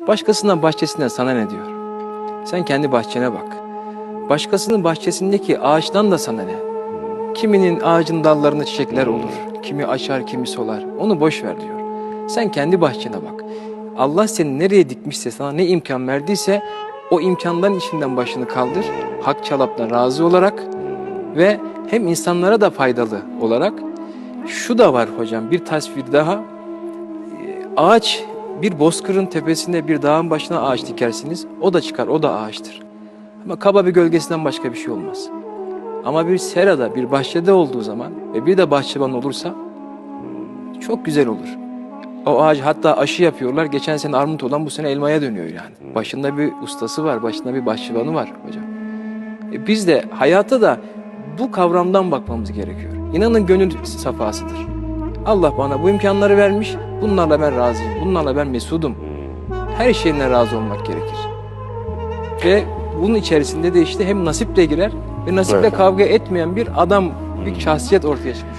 Başkasının bahçesinden sana ne diyor? Sen kendi bahçene bak. Başkasının bahçesindeki ağaçtan da sana ne? Kiminin ağacın dallarında çiçekler olur. Kimi açar, kimi solar. Onu boş ver diyor. Sen kendi bahçene bak. Allah seni nereye dikmişse, sana ne imkan verdiyse o imkanların içinden başını kaldır. Hak çalapla razı olarak ve hem insanlara da faydalı olarak şu da var hocam bir tasvir daha Ee, ağaç bir bozkırın tepesinde bir dağın başına ağaç dikersiniz o da çıkar o da ağaçtır ama kaba bir gölgesinden başka bir şey olmaz ama bir serada bir bahçede olduğu zaman ve bir de bahçıvan olursa çok güzel olur o ağaç hatta aşı yapıyorlar geçen sene armut olan bu sene elmaya dönüyor yani başında bir ustası var başında bir bahçıvanı var hocam e biz de hayata da bu kavramdan bakmamız gerekiyor. İnanın gönül safhasıdır. Allah bana bu imkanları vermiş. Bunlarla ben razıyım. Bunlarla ben mesudum. Her şeyine razı olmak gerekir. Ve bunun içerisinde de işte hem nasiple girer ve nasiple Evet. kavga etmeyen bir adam, bir şahsiyet ortaya çıkmış